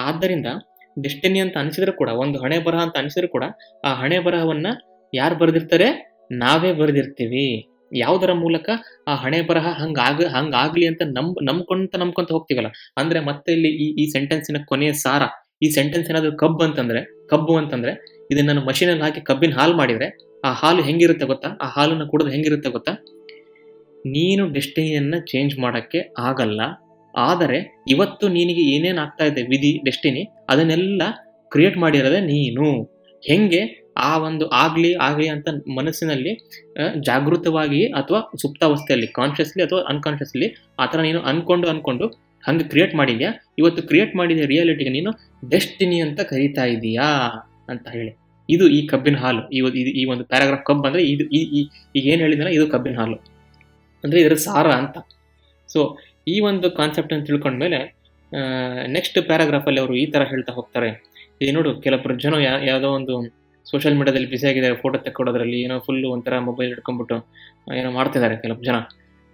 A: ಆದ್ದರಿಂದ ಡೆಸ್ಟಿನಿ ಅಂತ ಅನಿಸಿದ್ರು ಕೂಡ ಒಂದು ಹಣೆ ಬರಹ ಅಂತ ಅನಿಸಿದ್ರು ಕೂಡ ಆ ಹಣೆ ಬರಹವನ್ನು ಯಾರು ಬರೆದಿರ್ತಾರೆ? ನಾವೇ ಬರೆದಿರ್ತೀವಿ. ಯಾವುದರ ಮೂಲಕ? ಆ ಹಣೆ ಬರಹ ಹಂಗಾಗ ಹಂಗಾಗ್ಲಿ ಅಂತ ನಂಬ್ ನಂಬ್ಕೊಂತ ನಂಬ್ಕೊಂತ ಹೋಗ್ತೀವಲ್ಲ? ಅಂದ್ರೆ ಮತ್ತೆ ಇಲ್ಲಿ ಈ ಈ ಸೆಂಟೆನ್ಸಿನ ಕೊನೆಯ ಸಾರ ಈ ಸೆಂಟೆನ್ಸ್ ಏನಾದರೂ ಕಬ್ಬು ಅಂತಂದ್ರೆ ಕಬ್ಬು ಅಂತಂದ್ರೆ ಇದನ್ನ ನಾನು ಮಷೀನಲ್ಲಿ ಹಾಕಿ ಕಬ್ಬಿನ ಹಾಲು ಮಾಡಿದ್ರೆ ಆ ಹಾಲು ಹೆಂಗಿರುತ್ತೆ ಗೊತ್ತಾ? ಆ ಹಾಲನ್ನು ಕುಡಿದ್ರೆ ಹೆಂಗಿರುತ್ತೆ ಗೊತ್ತಾ? ನೀನು ಡೆಸ್ಟಿನಿಯನ್ನು ಚೇಂಜ್ ಮಾಡೋಕ್ಕೆ ಆಗಲ್ಲ. ಆದರೆ ಇವತ್ತು ನಿನಗೆ ಏನೇನು ಆಗ್ತಾ ಇದೆ ವಿಧಿ, ಡೆಸ್ಟಿನಿ, ಅದನ್ನೆಲ್ಲ ಕ್ರಿಯೇಟ್ ಮಾಡಿರೋದೆ ನೀನು. ಹೆಂಗೆ ಆ ಒಂದು ಆಗಲಿ ಆಗಲಿ ಅಂತ ಮನಸ್ಸಿನಲ್ಲಿ ಜಾಗೃತವಾಗಿ ಅಥವಾ ಸುಪ್ತಾವಸ್ಥೆಯಲ್ಲಿ ಕಾನ್ಷಿಯಸ್ಲಿ ಅಥವಾ ಅನ್ಕಾನ್ಷಿಯಸ್ಲಿ ಆ ಥರ ನೀನು ಅಂದ್ಕೊಂಡು ಅಂದ್ಕೊಂಡು ಹಂಗೆ ಕ್ರಿಯೇಟ್ ಮಾಡಿದ್ಯಾ? ಇವತ್ತು ಕ್ರಿಯೇಟ್ ಮಾಡಿದ ರಿಯಾಲಿಟಿಗೆ ನೀನು ಡೆಸ್ಟಿನಿ ಅಂತ ಕರೀತಾ ಇದೀಯಾ ಅಂತ ಹೇಳಿ. ಇದು ಈ ಕಬ್ಬಿನ ಹಾಲು. ಈ ಇದು- ಈ ಒಂದು ಪ್ಯಾರಾಗ್ರಾಫ್ ಕಬ್ಬು ಅಂದರೆ ಇದು ಈ ಈಗ ಏನು ಹೇಳಿದ್ನಲ್ಲ ಇದು ಕಬ್ಬಿನ ಹಾಲು. ಅಂದ್ರೆ ಇದರ ಸಾರ ಅಂತ. ಸೊ ಈ ಒಂದು ಕಾನ್ಸೆಪ್ಟ್ ಅನ್ನು ತಿಳ್ಕೊಂಡ್ಮೇಲೆ ನೆಕ್ಸ್ಟ್ ಪ್ಯಾರಾಗ್ರಾಫಲ್ಲಿ ಅವರು ಈ ತರ ಹೇಳ್ತಾ ಹೋಗ್ತಾರೆ. ಇದು ನೋಡು ಕೆಲವೊಬ್ಬರು ಜನ ಯಾವುದೋ ಒಂದು ಸೋಷಿಯಲ್ ಮೀಡಿಯಾದಲ್ಲಿ ಬಿಸಿ ಆಗಿದ್ದಾರೆ ಫೋಟೋ ತೆಕ್ಕೊಡೋದ್ರಲ್ಲಿ ಏನೋ ಫುಲ್ ಒಂಥರ ಮೊಬೈಲ್ ಹಿಡ್ಕೊಂಡ್ಬಿಟ್ಟು ಆ, ಏನೋ ಮಾಡ್ತಿದ್ದಾರೆ ಕೆಲವು ಜನ.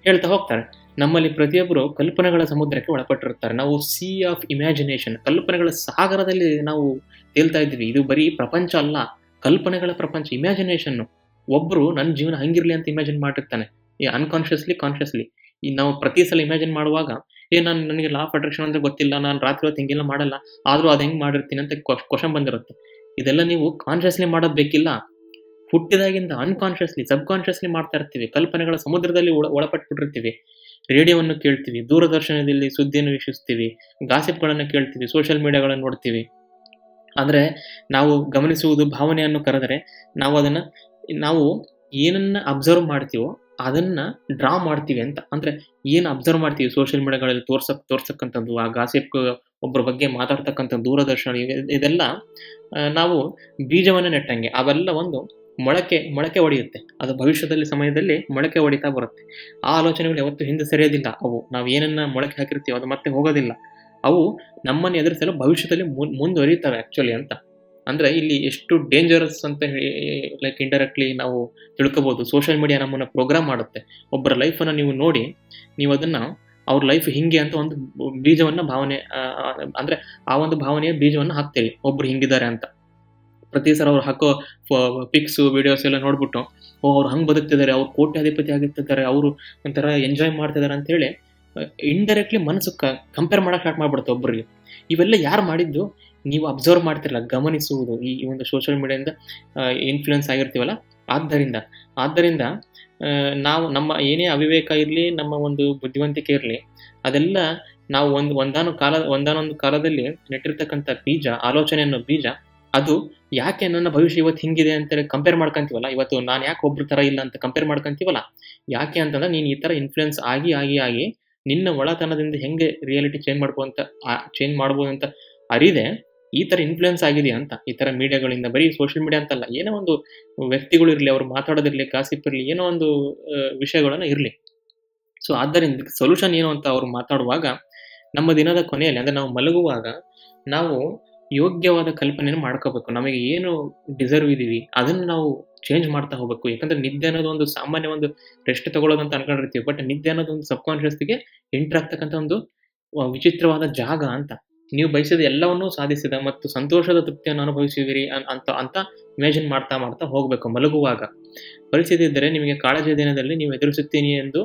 A: ಹೇಳ್ತಾ ಹೋಗ್ತಾರೆ. ನಮ್ಮಲ್ಲಿ ಪ್ರತಿಯೊಬ್ಬರು ಕಲ್ಪನೆಗಳ ಸಮುದ್ರಕ್ಕೆ ಒಳಪಟ್ಟಿರ್ತಾರೆ ನಾವು ಸಿ ಆಫ್ ಇಮ್ಯಾಜಿನೇಷನ್ ಕಲ್ಪನೆಗಳ ಸಾಗರದಲ್ಲಿ ನಾವು ತೇಲ್ತಾ ಇದ್ದೀವಿ. ಇದು ಬರೀ ಪ್ರಪಂಚ ಅಲ್ಲ, ಕಲ್ಪನೆಗಳ ಪ್ರಪಂಚ ಇಮ್ಯಾಜಿನೇಷನ್ ಒಬ್ರು ನನ್ನ ಜೀವನ ಹಂಗಿರಲಿ ಅಂತ ಇಮ್ಯಾಜಿನ್ ಮಾಡಿರ್ತಾನೆ. ಈ ಅನ್ಕಾನ್ಷಿಯಸ್ಲಿ ಕಾನ್ಷಿಯಸ್ಲಿ ಈ ನಾವು ಪ್ರತಿ ಸಲ ಇಮ್ಯಾಜಿನ್ ಮಾಡುವಾಗ, ಏ, ನಾನು ನನಗೆ ಲಾ ಆಫ್ ಅಟ್ರಾಕ್ಷನ್ ಅಂದ್ರೆ ಗೊತ್ತಿಲ್ಲ, ನಾನು ರಾತ್ರಿ ಹೊತ್ತು ಹಿಂಗೆಲ್ಲ ಮಾಡಲ್ಲ, ಆದ್ರೂ ಅದು ಹೆಂಗ್ ಮಾಡಿರ್ತೀನಿ ಅಂತ ಕ್ವಶನ್ ಬಂದಿರುತ್ತೆ. ಇದೆಲ್ಲ ನೀವು ಕಾನ್ಷಿಯಸ್ಲಿ ಮಾಡೋದ್ ಬೇಕಿಲ್ಲ. ಹುಟ್ಟಿದಾಗಿಂದ ಅನ್ಕಾನ್ಷಿಯಸ್ಲಿ ಸಬ್ ಕಾನ್ಷಿಯಸ್ಲಿ ಮಾಡ್ತಾ ಇರ್ತೀವಿ. ಕಲ್ಪನೆಗಳ ಸಮುದ್ರದಲ್ಲಿ ಒಳ, ಒಳಪಟ್ಬಿಟ್ಟಿರ್ತೀವಿ. ರೇಡಿಯೋವನ್ನು ಕೇಳ್ತೀವಿ, ದೂರದರ್ಶನದಲ್ಲಿ ಸುದ್ದಿಯನ್ನು ವೀಕ್ಷಿಸ್ತೀವಿ, ಗಾಸಿಪ್ಗಳನ್ನು ಕೇಳ್ತೀವಿ ಸೋಷಿಯಲ್ ಮೀಡಿಯಾಗಳನ್ನು ನೋಡ್ತೀವಿ. ಅಂದರೆ ನಾವು ಗಮನಿಸುವುದು ಭಾವನೆಯನ್ನು ಕರೆದರೆ ನಾವು ಅದನ್ನು, ನಾವು ಏನನ್ನ ಅಬ್ಸರ್ವ್ ಮಾಡ್ತೀವೋ ಅದನ್ನ ಡ್ರಾ ಮಾಡ್ತೀವಿ ಅಂತ. ಅಂದ್ರೆ ಏನು ಅಬ್ಸರ್ವ್ ಮಾಡ್ತೀವಿ ಸೋಷಿಯಲ್ ಮೀಡಿಯಾಗಳಲ್ಲಿ ತೋರ್ಸಕ್, ತೋರ್ಸಕ್ಕಂಥದ್ದು, ಆ ಗಾಸಿಪ್ ಒಬ್ಬರ ಬಗ್ಗೆ ಮಾತಾಡ್ತಕ್ಕಂಥ ದೂರದರ್ಶನ ಇದೆಲ್ಲ ನಾವು ಬೀಜವನ್ನು ನೆಟ್ಟಂಗೆ. ಅವೆಲ್ಲ ಒಂದು ಮೊಳಕೆ ಮೊಳಕೆ ಒಡೆಯುತ್ತೆ. ಅದು ಭವಿಷ್ಯದಲ್ಲಿ ಸಮಯದಲ್ಲಿ ಮೊಳಕೆ ಒಡಿತಾ ಬರುತ್ತೆ. ಆ ಆಲೋಚನೆಗಳು ಯಾವತ್ತೂ ಹಿಂದೆ ಸರಿಯೋದಿಲ್ಲ. ಅವು ನಾವು ಏನನ್ನ ಮೊಳಕೆ ಹಾಕಿರ್ತೀವೋ ಅದು ಮತ್ತೆ ಹೋಗೋದಿಲ್ಲ. ಅವು ನಮ್ಮನ್ನು ಎದುರಿಸಲು ಭವಿಷ್ಯದಲ್ಲಿ ಮುಂದುವರಿಯುತ್ತವೆ ಆ್ಯಕ್ಚುಲಿ ಅಂತ. ಅಂದ್ರೆ ಇಲ್ಲಿ ಎಷ್ಟು ಡೇಂಜರಸ್ ಅಂತ ಹೇಳಿ ಲೈಕ್ ಇಂಡೈರೆಕ್ಟ್ಲಿ ನಾವು ತಿಳ್ಕೊಬಹುದು ಸೋಷಿಯಲ್ ಮೀಡಿಯಾ ನಮ್ಮನ್ನ ಪ್ರೋಗ್ರಾಮ್ ಮಾಡುತ್ತೆ. ಒಬ್ಬರ ಲೈಫನ್ನು ನೀವು ನೋಡಿ ನೀವು ಅದನ್ನ ಅವ್ರ ಲೈಫ್ ಹಿಂಗೆ ಅಂತ ಒಂದು ಬೀಜವನ್ನ ಭಾವನೆ ಅಂದರೆ ಆ, ಒಂದು ಭಾವನೆಯ ಬೀಜವನ್ನ ಹಾಕ್ತೇವೆ ಒಬ್ರು ಹಿಂಗಿದ್ದಾರೆ ಅಂತ. ಪ್ರತಿ ಸಲ ಅವ್ರು ಹಾಕೋ ಪಿಕ್ಸು ವಿಡಿಯೋಸ್ ಎಲ್ಲ ನೋಡ್ಬಿಟ್ಟು, ಓ, ಅವ್ರು ಹಂಗೆ ಬದುಕ್ತಿದ್ದಾರೆ ಅವ್ರು ಕೋಟ್ಯಾಧಿಪತಿ ಆಗಿರ್ತಿದ್ದಾರೆ ಅವರು ಒಂಥರ ಎಂಜಾಯ್ ಮಾಡ್ತಿದ್ದಾರೆ ಅಂತ ಹೇಳಿ ಇಂಡೈರೆಕ್ಟ್ಲಿ ಮನಸ್ಸು ಕಂಪೇರ್ ಮಾಡೋಕೆ ಸ್ಟಾರ್ಟ್ ಮಾಡ್ಬಿಡುತ್ತೆ ಒಬ್ಬರಿಗೆ ಇವೆಲ್ಲ ಯಾರು ಮಾಡಿದ್ದು? ನೀವು ಅಬ್ಸರ್ವ್ ಮಾಡ್ತಿರಲ್ಲ ಗಮನಿಸುವುದು ಈ ಈ ಒಂದು ಸೋಷಿಯಲ್ ಮೀಡಿಯಾದಿಂದ ಇನ್ಫ್ಲೂಯೆನ್ಸ್ ಆಗಿರ್ತೀವಲ್ಲ? ಆದ್ದರಿಂದ ಆದ್ದರಿಂದ ನಾವು ನಮ್ಮ ಏನೇ ಅವಿವೇಕ ಇರಲಿ, ನಮ್ಮ ಒಂದು ಬುದ್ಧಿವಂತಿಕೆ ಇರಲಿ, ಅದೆಲ್ಲ ನಾವು ಒಂದು, ಒಂದಾನು ಕಾಲ ಒಂದಾನೊಂದು ಕಾಲದಲ್ಲಿ ನೆಟ್ಟಿರ್ತಕ್ಕಂಥ ಬೀಜ, ಆಲೋಚನೆ ಅನ್ನೋ ಬೀಜ ಅದು ಯಾಕೆ ನನ್ನ ಭವಿಷ್ಯ ಇವತ್ತು ಹಿಂಗಿದೆ ಅಂತ ಕಂಪೇರ್ ಮಾಡ್ಕೊಂತೀವಲ್ಲ? ಇವತ್ತು ನಾನು ಯಾಕೆ ಒಬ್ರು ಥರ ಇಲ್ಲ ಅಂತ ಕಂಪೇರ್ ಮಾಡ್ಕೊಂತೀವಲ್ಲ? ಯಾಕೆ ಅಂತಂದ್ರೆ ನೀನು ಈ ಥರ ಇನ್ಫ್ಲುಯೆನ್ಸ್ ಆಗಿ ಆಗಿ ಆಗಿ ನಿನ್ನ ಒಳತನದಿಂದ ಹೆಂಗೆ ರಿಯಾಲಿಟಿ ಚೇಂಜ್ ಮಾಡ್ಬೋದಂತ ಚೇಂಜ್ ಮಾಡ್ಬೋದು ಅಂತ ಅರಿದೆ, ಈ ಥರ ಇನ್ಫ್ಲುಯೆನ್ಸ್ ಆಗಿದೆಯಾ ಅಂತ? ಈ ಥರ ಮೀಡಿಯಾಗಳಿಂದ ಬರೀ ಸೋಷಿಯಲ್ ಮೀಡಿಯಾ ಅಂತಲ್ಲ, ಏನೋ ಒಂದು ವ್ಯಕ್ತಿಗಳು ಇರಲಿ, ಅವ್ರು ಮಾತಾಡೋದಿರಲಿ ಗಾಸಿಪ್ ಇರಲಿ, ಏನೋ ಒಂದು ವಿಷಯಗಳನ್ನ ಇರಲಿ. ಸೊ ಆದ್ದರಿಂದ ಸೊಲ್ಯೂಷನ್ ಏನು ಅಂತ ಅವ್ರು ಮಾತಾಡುವಾಗ, ನಮ್ಮ ದಿನದ ಕೊನೆಯಲ್ಲಿ, ಅಂದರೆ ನಾವು ಮಲಗುವಾಗ, ನಾವು ಯೋಗ್ಯವಾದ ಕಲ್ಪನೆಯನ್ನು ಮಾಡ್ಕೋಬೇಕು. ನಮಗೆ ಏನು ಡಿಸರ್ವ್ ಇದೀವಿ ಅದನ್ನ ನಾವು ಚೇಂಜ್ ಮಾಡ್ತಾ ಹೋಗ್ಬೇಕು. ಯಾಕಂದ್ರೆ ನಿದ್ದೆ ಅನ್ನೋದು ಒಂದು ಸಾಮಾನ್ಯ ಒಂದು ರೆಸ್ಟ್ ತಗೊಳ್ಳೋದಂತ ಅನ್ಕೊಂಡಿರ್ತೀವಿ. ಬಟ್ ನಿದ್ದೆ ಅನ್ನೋದು ಒಂದು ಸಬ್ ಕಾನ್ಷಿಯಸ್ಗೆ ಎಂಟರ್ ಆಗ್ತಕ್ಕಂಥ ಒಂದು ವಿಚಿತ್ರವಾದ ಜಾಗ ಅಂತ. ನೀವು ಬಯಸಿದ ಎಲ್ಲವನ್ನೂ ಸಾಧಿಸಿದ ಮತ್ತು ಸಂತೋಷದ ತೃಪ್ತಿಯನ್ನು ಅನುಭವಿಸಿದಿರಿ ಅಂತ ಅಂತ ಇಮ್ಯಾಜಿನ್ ಮಾಡ್ತಾ ಮಾಡ್ತಾ ಹೋಗಬೇಕು, ಮಲಗುವಾಗ. ಪರಿಸ್ಥಿತಿ ಇದ್ದರೆ ನಿಮಗೆ ಕಾಳಜಿ ದಿನದಲ್ಲಿ ನೀವು ಎದುರಿಸುತ್ತೀನಿ ಎಂದು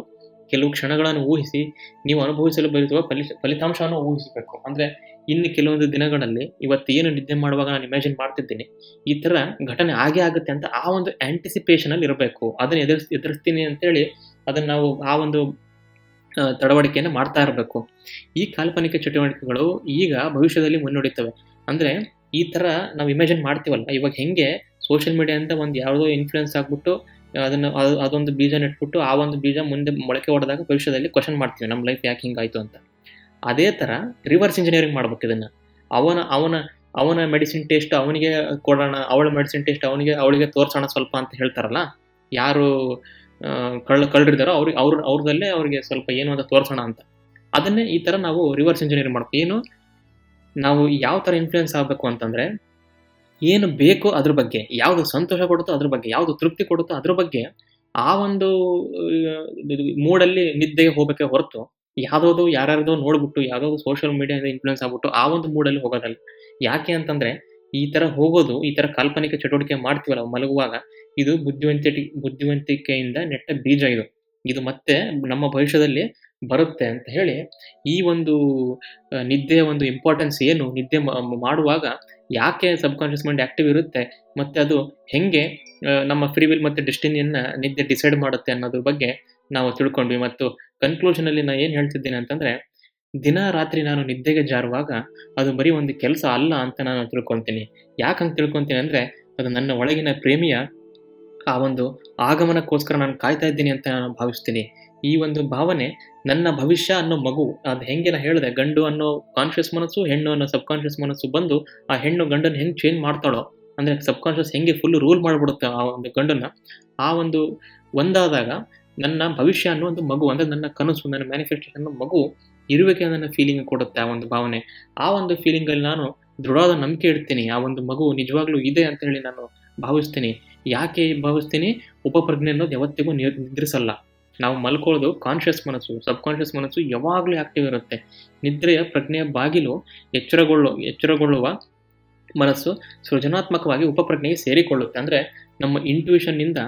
A: ಕೆಲವು ಕ್ಷಣಗಳನ್ನು ಊಹಿಸಿ ನೀವು ಅನುಭವಿಸಲು ಬಯಸುವ ಫಲಿ, ಫಲಿತಾಂಶವನ್ನು ಊಹಿಸಬೇಕು. ಅಂದ್ರೆ ಇನ್ನು ಕೆಲವೊಂದು ದಿನಗಳಲ್ಲಿ ಇವತ್ತು ಏನು ನಿದ್ದೆ ಮಾಡುವಾಗ ನಾನು ಇಮ್ಯಾಜಿನ್ ಮಾಡ್ತಿದ್ದೀನಿ, ಈ ಥರ ಘಟನೆ ಆಗೇ ಆಗುತ್ತೆ ಅಂತ ಆ ಒಂದು ಆಂಟಿಸಿಪೇಷನ್ ಅಲ್ಲಿ ಇರಬೇಕು. ಅದನ್ನು ಎದುರಿಸ್, ಎದುರಿಸ್ತೀನಿ ಅಂತೇಳಿ ಅದನ್ನು ನಾವು ಆ ಒಂದು ತಡವಡಿಕೆಯನ್ನು ಮಾಡ್ತಾ ಇರಬೇಕು. ಈ ಕಾಲ್ಪನಿಕ ಚಟುವಟಿಕೆಗಳು ಈಗ ಭವಿಷ್ಯದಲ್ಲಿ ಮುನ್ನಡೆಯುತ್ತವೆ. ಅಂದರೆ ಈ ಥರ ನಾವು ಇಮ್ಯಾಜಿನ್ ಮಾಡ್ತೀವಲ್ಲ, ಇವಾಗ ಹೆಂಗೆ ಸೋಷಿಯಲ್ ಅಂತ ಒಂದು ಯಾವುದೋ ಇನ್ಫ್ಲುಯೆನ್ಸ್ ಆಗ್ಬಿಟ್ಟು ಅದನ್ನು, ಅದು, ಅದೊಂದು ಬೀಜ ನೆಟ್ಬಿಟ್ಟು ಆ ಒಂದು ಬೀಜ ಮುಂದೆ ಮೊಳಕೆ ಹೊಡೆದಾಗ ಭವಿಷ್ಯದಲ್ಲಿ ಕ್ವಶನ್ ಮಾಡ್ತೀವಿ, ನಮ್ಮ ಲೈಫ್ ಯಾಕೆ ಹಿಂಗಾಯಿತು ಅಂತ. ಅದೇ ಥರ ರಿವರ್ಸ್ ಇಂಜಿನಿಯರಿಂಗ್ ಮಾಡ್ಬೇಕು ಇದನ್ನು. ಅವನ ಅವನ ಅವನ ಮೆಡಿಸಿನ್ ಟೇಸ್ಟ್ ಅವನಿಗೆ ಕೊಡೋಣ, ಅವಳ ಮೆಡಿಸಿನ್ ಟೇಸ್ಟ್ ಅವನಿಗೆ, ಅವಳಿಗೆ ತೋರಿಸೋಣ ಸ್ವಲ್ಪ ಅಂತ ಹೇಳ್ತಾರಲ್ಲ, ಯಾರು ಕಳ್ ಕಳ್ಳ ಕಳ್ಳರಿದ್ದಾರೋ ಅವ್ರಿಗೆ, ಅವ್ರ, ಅವ್ರದಲ್ಲೇ ಅವ್ರಿಗೆ ಸ್ವಲ್ಪ ಏನು ಅಂತ ತೋರಿಸೋಣ ಅಂತ. ಅದನ್ನೇ ಈ ಥರ ನಾವು ರಿವರ್ಸ್ ಇಂಜಿನಿಯರಿಂಗ್ ಮಾಡ್ಬೇಕು. ಏನು, ನಾವು ಯಾವ ಥರ ಇನ್ಫ್ಲೂಯೆನ್ಸ್ ಆಗಬೇಕು ಅಂತಂದರೆ, ಏನು ಬೇಕೋ ಅದ್ರ ಬಗ್ಗೆ, ಯಾವುದು ಸಂತೋಷ ಕೊಡುತ್ತೋ ಅದ್ರ ಬಗ್ಗೆ, ಯಾವುದು ತೃಪ್ತಿ ಕೊಡುತ್ತೋ ಅದ್ರ ಬಗ್ಗೆ ಆ ಒಂದು ಮೂಡಲ್ಲಿ ನಿದ್ದೆಗೆ ಹೋಗಬೇಕೆ ಹೊರತು ಯಾವ್ದಾವ್ದು ಯಾರ್ಯಾರ್ದೋ ನೋಡ್ಬಿಟ್ಟು ಯಾವುದೋ ಸೋಷಿಯಲ್ ಮೀಡಿಯಾದಿಂದ ಇನ್ಫ್ಲೂಯೆನ್ಸ್ ಆಗ್ಬಿಟ್ಟು ಆ ಒಂದು ಮೂಡಲ್ಲಿ ಹೋಗೋದಲ್ಲ. ಯಾಕೆ ಅಂತಂದ್ರೆ ಈ ತರ ಹೋಗೋದು, ಈ ತರ ಕಾಲ್ಪನಿಕ ಚಟುವಟಿಕೆ ಮಾಡ್ತೀವಲ್ಲ ಮಲಗುವಾಗ, ಇದು ಬುದ್ಧಿವಂತಿಕೆ, ಬುದ್ಧಿವಂತಿಕೆಯಿಂದ ನೆಟ್ಟ ಬೀಜ ಇದು. ಇದು ಮತ್ತೆ ನಮ್ಮ ಭವಿಷ್ಯದಲ್ಲಿ ಬರುತ್ತೆ ಅಂತ ಹೇಳಿ ಈ ಒಂದು ನಿದ್ದೆಯ ಒಂದು ಇಂಪಾರ್ಟೆನ್ಸ್ ಏನು, ನಿದ್ದೆ ಮಾಡುವಾಗ ಯಾಕೆ ಸಬ್ ಕಾನ್ಷಿಯಸ್ ಮೈಂಡ್ ಆಕ್ಟಿವ್ ಇರುತ್ತೆ, ಮತ್ತೆ ಅದು ಹೆಂಗೆ ನಮ್ಮ ಫ್ರೀ ವಿಲ್ ಮತ್ತೆ ಡೆಸ್ಟಿನಿಯನ್ನ ನಿದ್ದೆ ಡಿಸೈಡ್ ಮಾಡುತ್ತೆ ಅನ್ನೋದ್ರ ಬಗ್ಗೆ ನಾವು ತಿಳ್ಕೊಂಡ್ವಿ. ಮತ್ತು ಕನ್ಕ್ಲೂಷನ್ ಅಲ್ಲಿ ನಾನು ಏನು ಹೇಳ್ತಿದ್ದೇನೆ ಅಂತಂದ್ರೆ, ದಿನ ರಾತ್ರಿ ನಾನು ನಿದ್ದೆಗೆ ಜಾರುವಾಗ ಅದು ಬರೀ ಒಂದು ಕೆಲಸ ಅಲ್ಲ ಅಂತ ನಾನು ತಿಳ್ಕೊತೀನಿ. ಯಾಕೆ ಹಂಗೆ ತಿಳ್ಕೊತೀನಿ ಅಂದ್ರೆ, ಅದು ನನ್ನ ಒಳಗಿನ ಪ್ರೇಮಿಯ ಆ ಒಂದು ಆಗಮನಕ್ಕೋಸ್ಕರ ನಾನು ಕಾಯ್ತಾ ಇದ್ದೀನಿ ಅಂತ ನಾನು ಭಾವಿಸ್ತೀನಿ. ಈ ಒಂದು ಭಾವನೆ ನನ್ನ ಭವಿಷ್ಯ ಅನ್ನೋ ಮಗು, ಅದು ಹೆಂಗೆ ನಾ ಹೇಳಿದೆ, ಗಂಡು ಅನ್ನೋ ಕಾನ್ಷಿಯಸ್ ಮನಸ್ಸು, ಹೆಣ್ಣು ಅನ್ನೋ ಸಬ್ ಕಾನ್ಷಿಯಸ್ ಮನಸ್ಸು ಬಂದು ಆ ಹೆಣ್ಣು ಗಂಡನ ಹೆಂಗೆ ಚೇಂಜ್ ಮಾಡ್ತಾಳೋ, ಅಂದ್ರೆ ಸಬ್ ಕಾನ್ಷಿಯಸ್ ಹೆಂಗೆ ಫುಲ್ ರೂಲ್ ಮಾಡಿಬಿಡುತ್ತೆ ಆ ಒಂದು ಗಂಡನ್ನ, ಆ ಒಂದು ಒಂದಾದಾಗ ನನ್ನ ಭವಿಷ್ಯ ಅನ್ನೋ ಒಂದು ಮಗು, ಅಂದರೆ ನನ್ನ ಕನಸು, ನನ್ನ ಮ್ಯಾನಿಫೆಸ್ಟೇಷನ್ ಅನ್ನೋ ಮಗು ಇರುವಿಕೆ ನನ್ನ ಫೀಲಿಂಗ್ ಕೊಡುತ್ತೆ, ಆ ಒಂದು ಭಾವನೆ. ಆ ಒಂದು ಫೀಲಿಂಗಲ್ಲಿ ನಾನು ದೃಢವಾದ ನಂಬಿಕೆ ಇಡ್ತೀನಿ. ಆ ಒಂದು ಮಗು ನಿಜವಾಗ್ಲೂ ಇದೆ ಅಂತ ಹೇಳಿ ನಾನು ಭಾವಿಸ್ತೀನಿ. ಯಾಕೆ ಭಾವಿಸ್ತೀನಿ? ಉಪಪ್ರಜ್ಞೆ ಅನ್ನೋದು ಯಾವತ್ತಿಗೂ ನಿದ್ರಿಸಲ್ಲ. ನಾವು ಮಲ್ಕೊಳ್ಳೋದು ಕಾನ್ಷಿಯಸ್ ಮನಸ್ಸು ಸಬ್ ಕಾನ್ಷಿಯಸ್ ಮನಸ್ಸು ಯಾವಾಗಲೂ ಆಕ್ಟಿವ್ ಇರುತ್ತೆ. ನಿದ್ರೆಯ ಪ್ರಜ್ಞೆಯ ಬಾಗಿಲು ಎಚ್ಚರಗೊಳ್ಳೋ, ಎಚ್ಚರಗೊಳ್ಳುವ ಮನಸ್ಸು ಸೃಜನಾತ್ಮಕವಾಗಿ ಉಪಪ್ರಜ್ಞೆಗೆ ಸೇರಿಕೊಳ್ಳುತ್ತೆ. ಅಂದರೆ ನಮ್ಮ ಇಂಟ್ಯೂಷನ್ನಿಂದ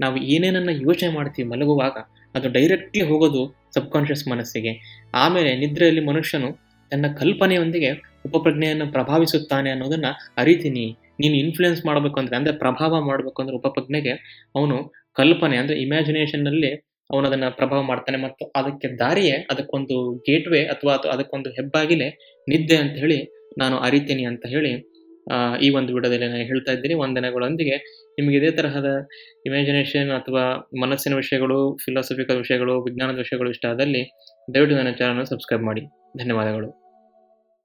A: ನಾವು ಏನೇನನ್ನು ಯೋಚನೆ ಮಾಡ್ತೀವಿ ಮಲಗುವಾಗ, ಅದು ಡೈರೆಕ್ಟ್ಲಿ ಹೋಗೋದು ಸಬ್ಕಾನ್ಷಿಯಸ್ ಮನಸ್ಸಿಗೆ. ಆಮೇಲೆ ನಿದ್ರೆಯಲ್ಲಿ ಮನುಷ್ಯನು ತನ್ನ ಕಲ್ಪನೆಯೊಂದಿಗೆ ಉಪಪ್ರಜ್ಞೆಯನ್ನು ಪ್ರಭಾವಿಸುತ್ತಾನೆ ಅನ್ನೋದನ್ನ ಅರಿತೀನಿ. ನೀನು ಇನ್ಫ್ಲುಯೆನ್ಸ್ ಮಾಡಬೇಕು ಅಂದ್ರೆ ಅಂದ್ರೆ ಪ್ರಭಾವ ಮಾಡಬೇಕು ಅಂದ್ರೆ ಉಪಪ್ರಜ್ಞೆಗೆ ಅವನು ಕಲ್ಪನೆ, ಅಂದ್ರೆ ಇಮ್ಯಾಜಿನೇಷನ್ನಲ್ಲಿ ಅವನು ಅದನ್ನ ಪ್ರಭಾವ ಮಾಡ್ತಾನೆ. ಮತ್ತು ಅದಕ್ಕೆ ದಾರಿಯೇ ಅದಕ್ಕೊಂದು ಗೇಟ್ವೇ ಅಥವಾ ಅದು ಅದಕ್ಕೊಂದು ಹೆಬ್ಬಾಗಿಲೆ ನಿದ್ದೆ ಅಂತ ಹೇಳಿ ನಾನು ಅರಿತೀನಿ ಅಂತ ಹೇಳಿ ಈ ಒಂದು ವಿಡಿಯೋದಲ್ಲಿ ನಾನು ಹೇಳ್ತಾ ಇದ್ದೀನಿ. ವಂದನೆಗಳೊಂದಿಗೆ. ನಿಮಗೆ ಇದೇ ತರಹದ ಇಮ್ಯಾಜಿನೇಷನ್ ಅಥವಾ ಮನಸ್ಸಿನ ವಿಷಯಗಳು ಫಿಲಾಸಫಿಕಲ್ ವಿಷಯಗಳು, ವಿಜ್ಞಾನದ ವಿಷಯಗಳು ಇಷ್ಟ ಆದಲ್ಲಿ ದಯವಿಟ್ಟು ನನ್ನ ಚಾನಲ್ ಸಬ್ಸ್ಕ್ರೈಬ್ ಮಾಡಿ. ಧನ್ಯವಾದಗಳು.